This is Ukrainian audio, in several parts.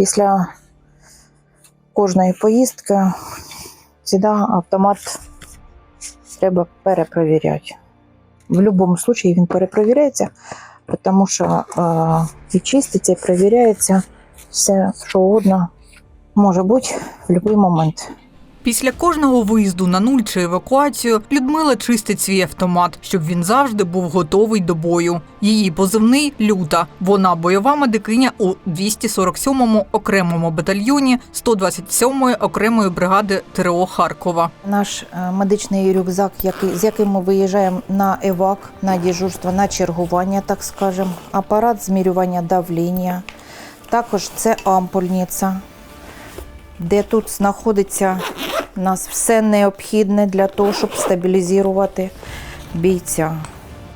після кожної поїздки завжди автомат треба перепровіряти. В будь-якому випадку він перепровіряється, тому що е, і чиститься, і перевіряється все, що угодно може бути в будь-який момент. Після кожного виїзду на нуль чи евакуацію Людмила чистить свій автомат, щоб він завжди був готовий до бою. Її позивний люта. Вона бойова медикиня у 247-му окремому батальйоні 127-ї окремої бригади ТРО Харкова. Наш е, медичний рюкзак, який, з яким ми виїжджаємо на евак, на дежурство, на чергування, так скажемо, апарат змірювання давлення. Також це ампульниця, де тут знаходиться у нас все необхідне для того, щоб стабілізувати бійця.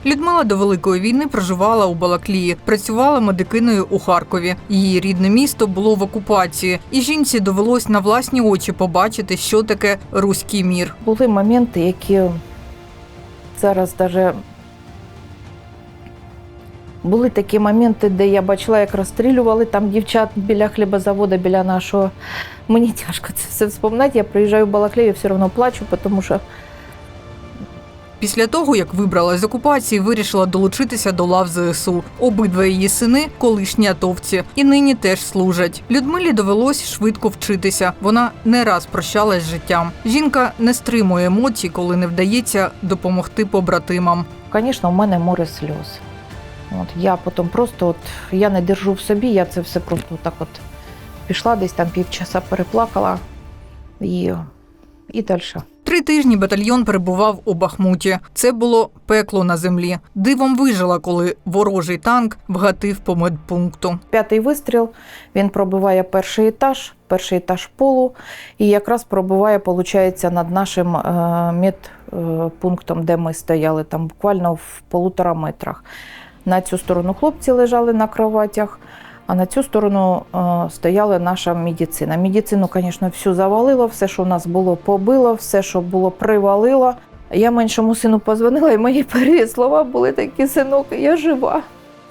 Людмила до великої війни проживала у Балаклії, працювала медикиною у Харкові. Її рідне місто було в окупації, і жінці довелось на власні очі побачити, що таке руський мір. Були моменти, які зараз даже були такі моменти, де я бачила, як розстрілювали там дівчат біля хлібозаводу, біля нашого. Мені тяжко це все вспоминати. Я приїжджаю в Балаклею, все одно плачу, тому що Після того, як вибрала з окупації, вирішила долучитися до лав ЗСУ. Обидва її сини колишні атовці, і нині теж служать. Людмилі довелось швидко вчитися. Вона не раз прощалась з життям. Жінка не стримує емоцій, коли не вдається допомогти побратимам. Звісно, в мене море сльоз. От, я потім просто от, я не держу в собі, я це все просто так от пішла, десь там півчаса переплакала і, і далі. Три тижні батальйон перебував у Бахмуті. Це було пекло на землі. Дивом вижила, коли ворожий танк вгатив по медпункту. П'ятий вистріл, він пробиває перший етаж, перший етаж полу, і якраз пробиває, виходить, над нашим е, медпунктом, де ми стояли, там буквально в полутора метрах. На цю сторону хлопці лежали на кроватях, а на цю сторону е, стояла наша медицина. Медицину, звісно, всю завалило, все, що у нас було, побило, все, що було, привалило. Я меншому сину позвонила, і мої перші слова були такі: синок, я жива.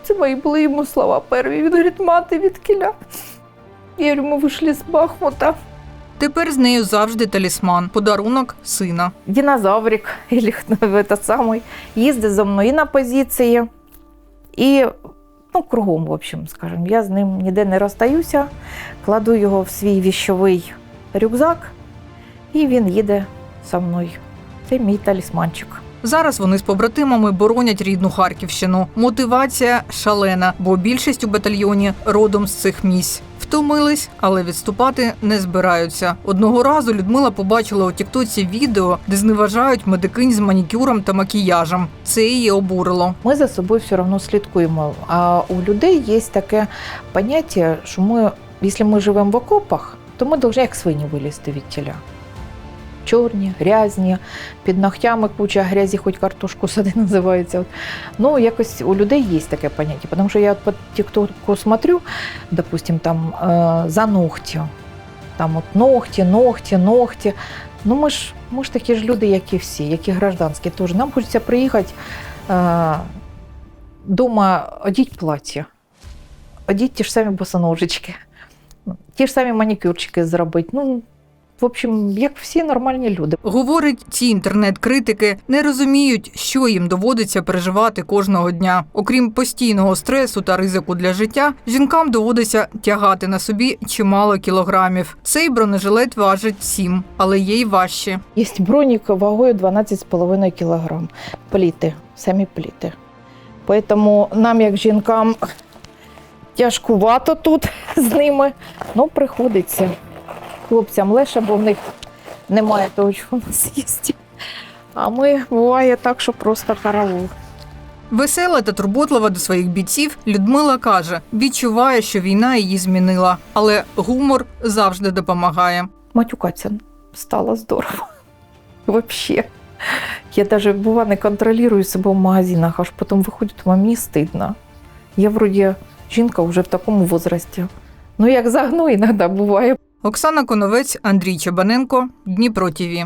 Це мої були йому слова перві. Він говорить, мати від кіля. Я говорю, ми вийшли з Бахмута. Тепер з нею завжди талісман, подарунок сина. Динозаврик, хто самий, їздить зо мною і на позиції, і ну, кругом, в общем, скажімо. Я з ним ніде не розстаюся, кладу його в свій віщовий рюкзак, і він їде со мною. Це мій талісманчик. Зараз вони з побратимами боронять рідну Харківщину. Мотивація шалена, бо більшість у батальйоні родом з цих місць. Втомились, але відступати не збираються. Одного разу Людмила побачила у Тіктоці відео, де зневажають медикинь з манікюром та макіяжем. Це її обурило. Ми за собою все одно слідкуємо. А у людей є таке поняття, що ми, якщо ми живемо в окопах, то ми повинні як свині вилізти від тіля. Чорні, грязні, під ногтями куча грязі, хоч картошку сади називається. От. Ну, якось у людей є таке поняття, тому що я по тіктоку смотрю, допустим, там е, за ногті. Там от ногті, ногті, ногті. Ну, ми ж, ми ж такі ж люди, як і всі, як і гражданські теж. Нам хочеться приїхати е, дома, одіть плаття, одіть ті ж самі босоножечки, ті ж самі манікюрчики зробити. Ну, в общем, як всі нормальні люди. Говорить, ці інтернет-критики не розуміють, що їм доводиться переживати кожного дня. Окрім постійного стресу та ризику для життя, жінкам доводиться тягати на собі чимало кілограмів. Цей бронежилет важить 7, але є й важче. Є бронік вагою 12,5 кг. Пліти, самі пліти. Тому нам, як жінкам, тяжкувато тут з ними. Ну, приходиться. Хлопцям легше, бо в них немає того, що у нас є. А ми буває так, що просто караул. Весела та турботлива до своїх бійців Людмила каже, відчуває, що війна її змінила, але гумор завжди допомагає. матюкатися стало здорово. Вообще. Я даже бува не контролюю себе в магазинах, аж потім виходить, мені стидно. Я вроді жінка вже в такому возрасті. Ну, як загну, іноді буває. Оксана Коновець, Андрій Чебаненко, Дніпро ТІВІ.